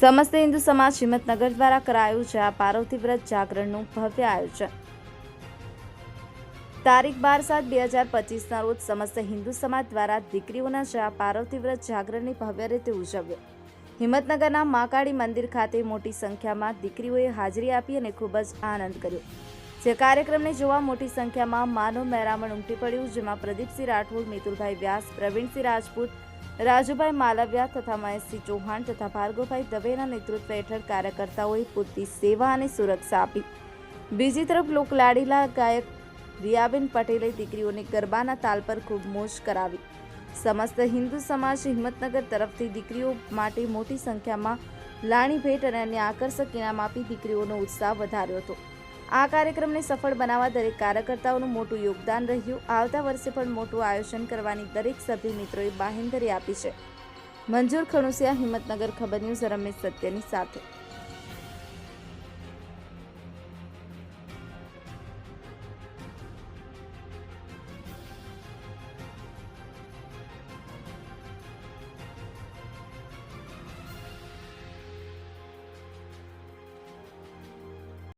સમસ્ત હિન્દુ સમાજ હિંમતનગર દ્વારા કરાયું છે. આ પાર્વતી વ્રત જાગરણનું ભવ્ય આયોજન. તારીખ બાર સાત બે હજાર પચીસના રોજ સમસ્ત હિન્દુ સમાજ દ્વારા દીકરીઓના શા પાર્વતી વ્રત જાગરણની ભવ્ય રીતે ઉજવ્યો. હિંમતનગરના માકાળી મંદિર ખાતે મોટી સંખ્યામાં દીકરીઓએ હાજરી આપી અને ખૂબ જ આનંદ કર્યો. જે કાર્યક્રમને જોવા મોટી સંખ્યામાં માનવ મહેરામણ ઉમટી પડ્યું, જેમાં પ્રદીપસિંહ રાઠોડ, મિતુલભાઈ વ્યાસ, પ્રવીણસિંહ રાજપૂત, રાજુભાઈ માલવ્યા તથા મહેશસિંહ ચૌહાણ તથા ભાર્ગવભાઈ દવેના નેતૃત્વ હેઠળ કાર્યકર્તાઓએ પૂરતી સેવા અને સુરક્ષા આપી. બીજી તરફ લોકલાડીલા ગાયક રિયાબેન પટેલે દીકરીઓને ગરબાના તાલ પર ખૂબ મોજ કરાવી. સમસ્ત હિન્દુ સમાજ હિંમતનગર તરફથી દીકરીઓ માટે મોટી સંખ્યામાં લાણી ભેટ અને અન્ય આકર્ષક ઇનામ આપી દીકરીઓનો ઉત્સાહ વધાર્યો હતો. આ કાર્યક્રમને સફળ બનાવવા દરેક કાર્યકર્તાઓનું મોટું યોગદાન રહ્યું. આવતા વર્ષે પણ મોટું આયોજન કરવાની દરેક સભ્ય મિત્રોએ બાહેંધરી આપી છે. મંજૂર ખણુસિયા, હિંમતનગર, ખબર ન્યૂઝ, રમેશ સત્યની સાથે.